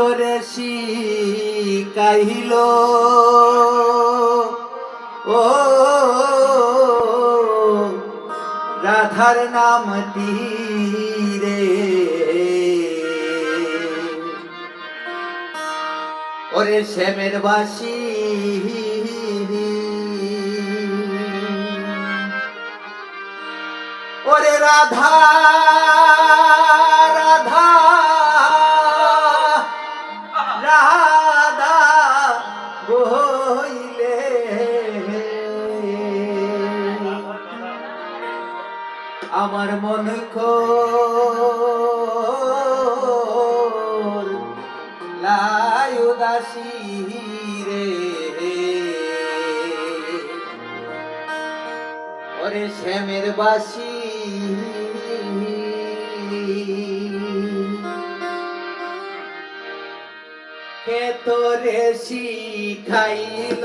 তোরে শিকাইল। ও রাধার নাম তীরে ওরে শ্যামের বাসী ওরে রাধা আমার মন লাই রে। ওরে শ্যামের বাসি। কে তোরে শিখাইল?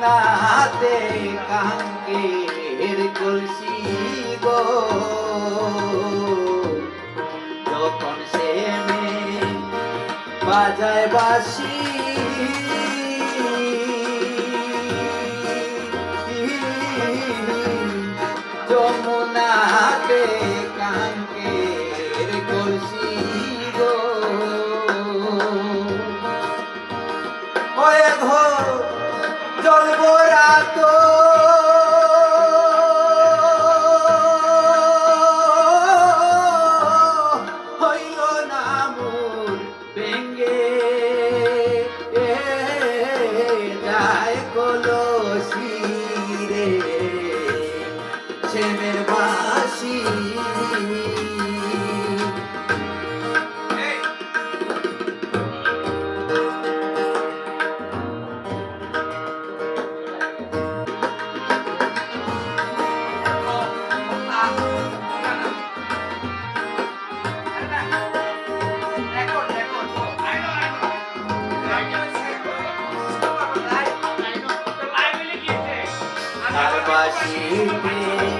যমুনাতে কাঙ্কের যখন সে বাজায় বাসি ছেলের বাসি মধুবরা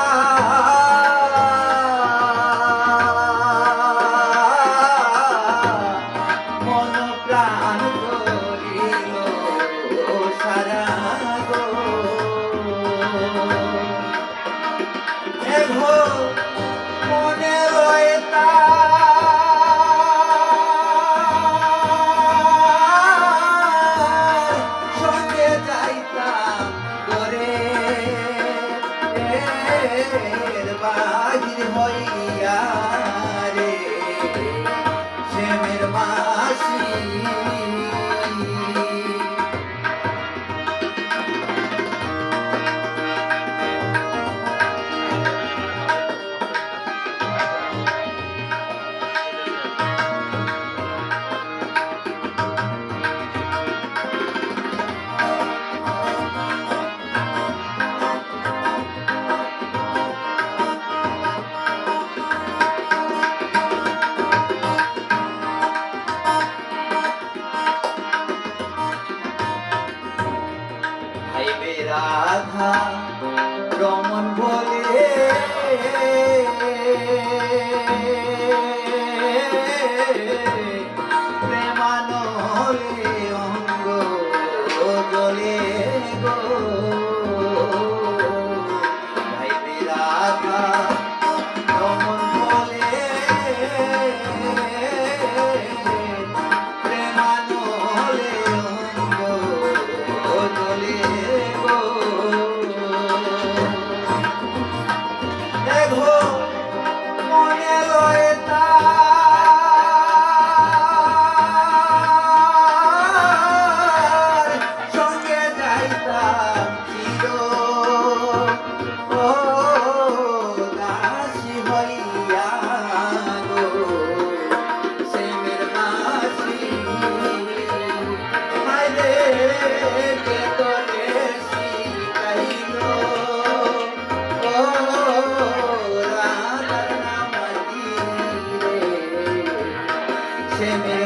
Jimmy.